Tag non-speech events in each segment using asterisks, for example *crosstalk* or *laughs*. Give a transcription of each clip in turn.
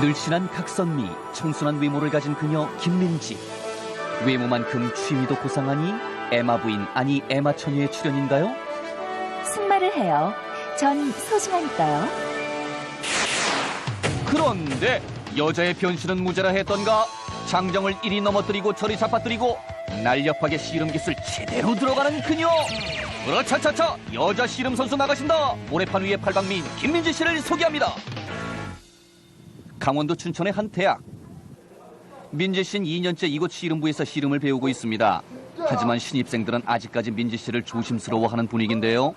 늘씬한 각선미, 청순한 외모를 가진 그녀 김민지. 외모만큼 취미도 고상하니 에마 부인 아니 에마 처녀의 출연인가요? 승마를 해요. 전 소중하니까요. 그런데 여자의 변신은 무죄라 했던가 장정을 이리 넘어뜨리고 저리 잡아뜨리고 날렵하게 씨름 기술 제대로 들어가는 그녀 으라차차차 여자 씨름 선수 나가신다 모래판 위의 팔방미인 김민지 씨를 소개합니다 강원도 춘천의 한 대학 민지 씨는 2년째 이곳 씨름부에서 씨름을 배우고 있습니다 하지만 신입생들은 아직까지 민지 씨를 조심스러워하는 분위기인데요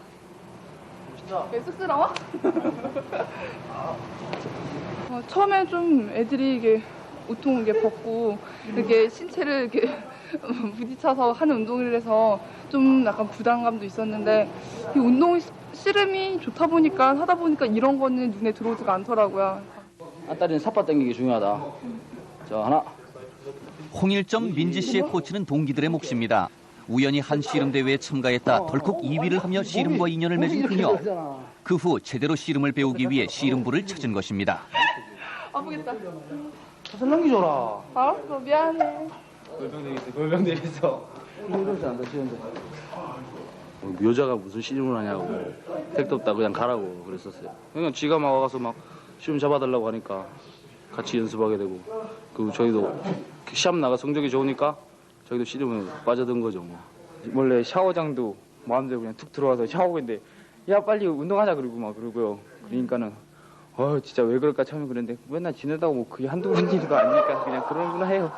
왜 쑥스러워? *laughs* 어, 처음에 좀 애들이 이게 우통 이게 벗고 이렇게 신체를 이렇게 *laughs* 부딪혀서 하는 운동이라서 좀 약간 부담감도 있었는데 이 운동 씨름이 좋다 보니까 하다 보니까 이런 거는 눈에 들어오지가 않더라고요. 안다리는 삿바 당기기 중요하다. 자 하나. 홍일점 민지 씨의 코치는 동기들의 몫입니다. 우연히 한 씨름 대회에 참가했다 덜컥 2위를 하며 씨름과 인연을 맺은 그녀. 그 후 제대로 씨름을 배우기 위해 씨름부를 찾은 것입니다. 아프겠다. 사슬 넘기줘라. 알았어, 미안해. 골병대 있어. 이러지 않다 치는데. 여자가 무슨 씨름을 하냐고 택도 없다 그냥 가라고 그랬었어요. 그냥 지가 막 와서 막 시험 잡아달라고 하니까 같이 연습하게 되고 그 저희도 시합 나가 성적이 좋으니까 저희도 씨름을 빠져든 거죠. 뭐. 원래 샤워장도 마음대로 그냥 툭 들어와서 샤워인데 야 빨리 운동하자 그러고 막 그러고요. 그러니까는 어 진짜 왜 그럴까 처음에 그랬는데 맨날 지내다가 뭐 그게 한두 번 일도 아니니까 그냥 그러구나 해요.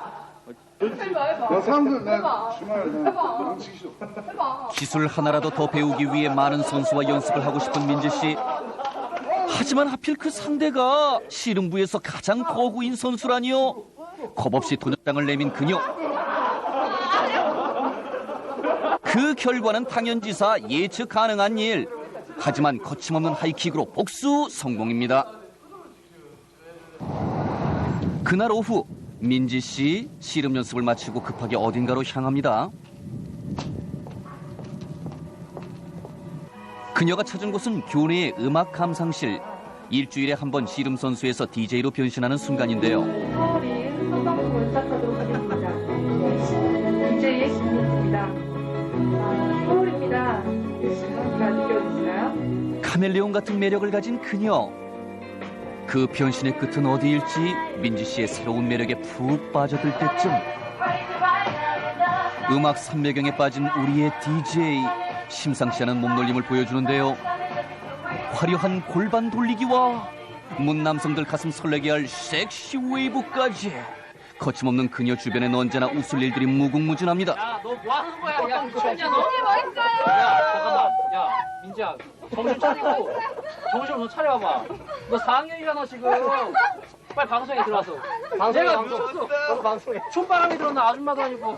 기술 하나라도 더 배우기 위해 많은 선수와 연습을 하고 싶은 민지 씨. 하지만 하필 그 상대가 씨름부에서 가장 거구인 선수라니요. 겁없이 도전장을 내민 그녀. 그 결과는 당연지사 예측 가능한 일. 하지만 거침없는 하이킥으로 복수 성공입니다. 그날 오후 민지 씨 씨름 연습을 마치고 급하게 어딘가로 향합니다. 그녀가 찾은 곳은 교내의 음악 감상실. 일주일에 한 번 씨름 선수에서 DJ로 변신하는 순간인데요. 카멜레온 같은 매력을 가진 그녀. 그 변신의 끝은 어디일지 민지 씨의 새로운 매력에 푹 빠져들 때쯤 음악 삼매경에 빠진 우리의 DJ 심상치 않은 몸놀림을 보여주는데요. 화려한 골반 돌리기와 문 남성들 가슴 설레게 할 섹시 웨이브까지 거침없는 그녀 주변엔 언제나 웃을 일들이 무궁무진합니다. 야, 너 뭐 하는 거야? 야, 미쳤냐, 너? 야, 잠깐만. 야, 민지야. 정신 차리고. 정신 좀 차려봐. 너 4학년이야, 너 지금. 빨리 방송에 들어와서. 내가 미쳤어. 너 방송에. 촌바람이 들었나, 아줌마도 아니고.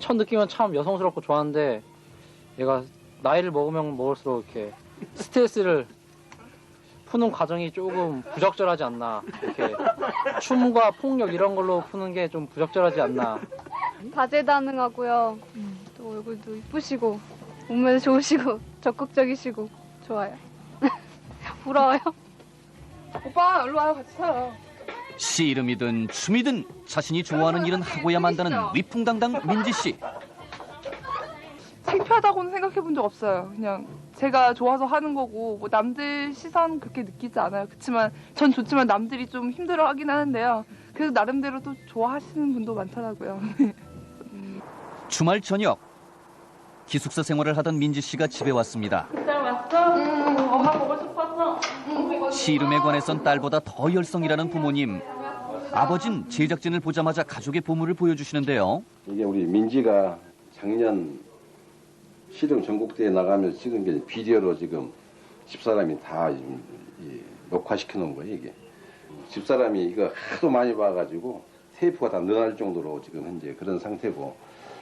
첫 느낌은 참 여성스럽고 좋았는데, 얘가 나이를 먹으면 먹을수록 이렇게 스트레스를 푸는 과정이 조금 부적절하지 않나. 이렇게 춤과 폭력 이런 걸로 푸는 게 좀 부적절하지 않나. 다재다능하고요. 또 얼굴도 이쁘시고 몸매도 좋으시고 적극적이시고 좋아요. *laughs* 부러워요. 오빠, 일로 와요. 같이 살아요. 씨름이든 춤이든 자신이 좋아하는 일은 하고야 만다는 위풍당당 민지 씨. 창피하다고는 생각해 본 적 없어요. 그냥 제가 좋아서 하는 거고 뭐 남들 시선 그렇게 느끼지 않아요. 그렇지만 전 좋지만 남들이 좀 힘들어 하긴 하는데요. 그래서 나름대로 또 좋아하시는 분도 많더라고요. *laughs* 주말 저녁 기숙사 생활을 하던 민지 씨가 집에 왔습니다. 잘 왔어? 응, 엄마 보고 싶었어. 씨름에 관해선 딸보다 더 열성이라는 부모님. 아버진 제작진을 보자마자 가족의 보물을 보여주시는데요. 이게 우리 민지가 작년 씨름 전국대회 나가면서 찍은 게 비디오로 지금 집사람이 다 녹화시켜 놓은 거예요, 이게. 집사람이 이거 하도 많이 봐가지고 테이프가 다 늘어날 정도로 지금 현재 그런 상태고.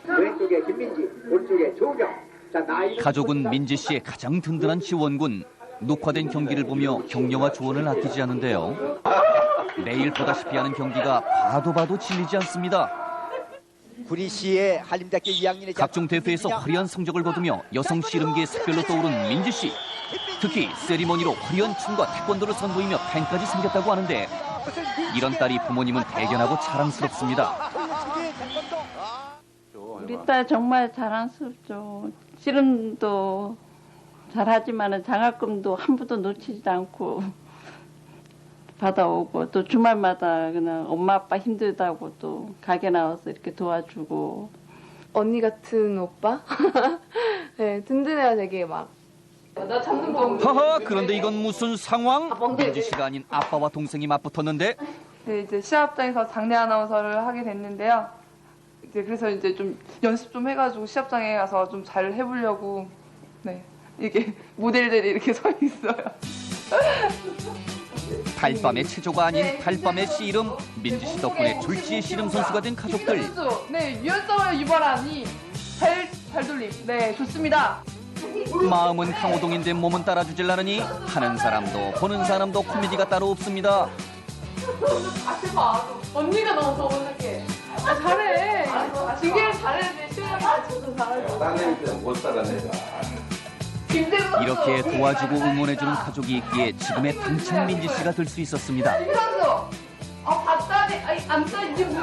왼쪽에 김민지, 오른쪽에 나이 가족은 민지 씨의 가장 든든한 지원군. 녹화된 경기를 보며 격려와 조언을 아끼지 않는데요. 매일 보다시피 하는 경기가 봐도 봐도 질리지 않습니다. 구리시의 한림대학교 2학년의 각종 대회에서 화려한 성적을 거두며 여성 씨름계의 샛별로 떠오른 민지 씨. 특히 세리머니로 화려한 춤과 태권도를 선보이며 팬까지 생겼다고 하는데 이런 딸이 부모님은 대견하고 자랑스럽습니다. 우리 딸 정말 자랑스럽죠. 씨름도 잘하지만 장학금도 한 푼도 놓치지 않고 받아오고 또 주말마다 그냥 엄마 아빠 힘들다고 또 가게 나와서 이렇게 도와주고 언니 같은 오빠? *laughs* 네, 든든해요, 되게 막. 나 잡는 거. 하하 그런데 이건 무슨 상황? 민지 씨가 아닌 아빠와 동생이 맞붙었는데 네, 이제 시합장에서 장례 아나운서를 하게 됐는데요. 이제 그래서 이제 좀 연습 좀 해가지고 시합장에 가서 좀 잘 해보려고 네 이게 모델들이 이렇게 *laughs* 서 있어요. *laughs* 달밤의 체조가 아닌 달밤의 씨름 민지 씨 덕분에 졸지의 씨름 선수가 된 가족들 네 유연성을 유발한 이발 발 돌림, 네 좋습니다. 마음은 강호동인데 몸은 따라주질 않으니 하는 사람도 보는 사람도 코미디가 따로 없습니다 아, 대박. 언니가 너무 더원하게 아, 잘해. 중계를 잘했는데, 시원하게 잘하고. 딸내미 때는 못 따라내가. 이렇게 도와주고 응원해주는 가족이 있기에 지금의 당찬 민지 씨가 될 수 있었습니다. 아, 봤다니. 아니, 안 모르겠어요, 지금.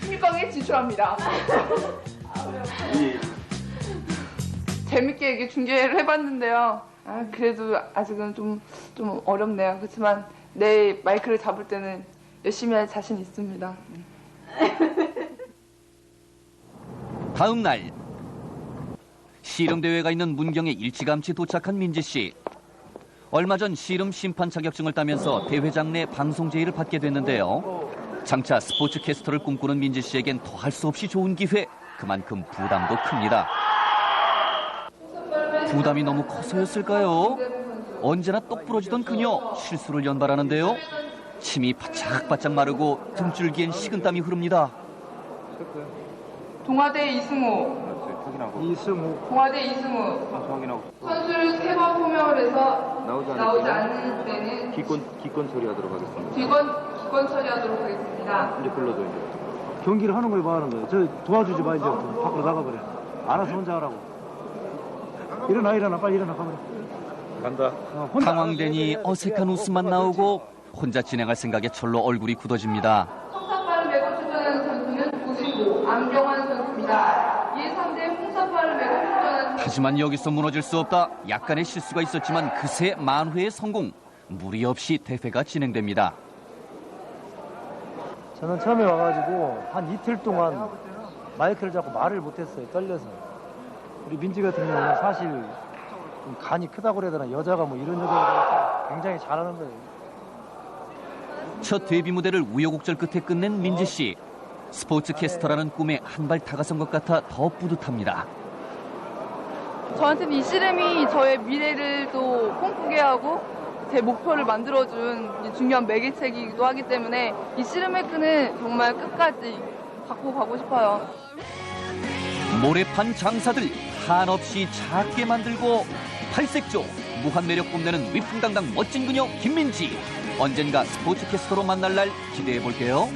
16강에 진출합니다. 재밌게 이게 중계를 해봤는데요. 아, 그래도 아직은 좀, 좀 어렵네요. 그렇지만 내 마이크를 잡을 때는 열심히 할 자신 있습니다. 다음 날 씨름 대회가 있는 문경에 일찌감치 도착한 민지 씨. 얼마 전 씨름 심판 자격증을 따면서 대회장 내 방송 제의를 받게 됐는데요. 장차 스포츠 캐스터를 꿈꾸는 민지 씨에겐 더할 수 없이 좋은 기회. 그만큼 부담도 큽니다. 부담이 너무 커서였을까요? 언제나 똑 부러지던 그녀 실수를 연발하는데요. 침이 바짝바짝 마르고 등줄기엔 식은땀이 흐릅니다. 동아대 이승 우, 이승우 동아대 이승우. 확인하고 선수를 세 번 포명을 해서 나오지 나오지 않을 때는 기권 기권 처리하도록 하겠습니다. 기권, 기권 처리하도록 하겠습니다. 이제 불러줘 이제. 경기를 하는 거에 뭐하는 거예요? 저 도와주지 마 이제 밖으로 나가버려. 알아서 혼자 하라고. 일어나 일어나 빨리 일어나 가버려. 간다. 어, 혼자 당황되니 어색한 웃음만 나오고 혼자 진행할 생각에 절로 얼굴이 굳어집니다. 홍사파를 메고 출전하는 선수는 우승우, 안경환 선수입니다. 이에 상대 홍사파를 메고 출전 하지만 여기서 무너질 수 없다. 약간의 실수가 있었지만 그새 만회의 성공. 무리 없이 대회가 진행됩니다. 저는 처음에 와가지고 한 이틀 동안 마이크를 잡고 말을 못했어요. 떨려서. 우리 민지 같은 경우는 사실 좀 간이 크다고 그래야 되나 여자가 뭐 이런 여자가 굉장히 잘하는 거예요. 첫 데뷔 무대를 우여곡절 끝에 끝낸 민지 씨. 스포츠 캐스터라는 꿈에 한 발 다가선 것 같아 더 뿌듯합니다. 저한테는 이 씨름이 저의 미래를 또 꿈꾸게 하고 제 목표를 만들어준 이 중요한 매개체이기도 하기 때문에 이 씨름의 끈은 정말 끝까지 갖고 가고 싶어요. 모래판 장사들 한없이 작게 만들고 팔색조 무한 매력 뽐내는 위풍당당 멋진 그녀 김민지 언젠가 스포츠 캐스터로 만날 날 기대해 볼게요.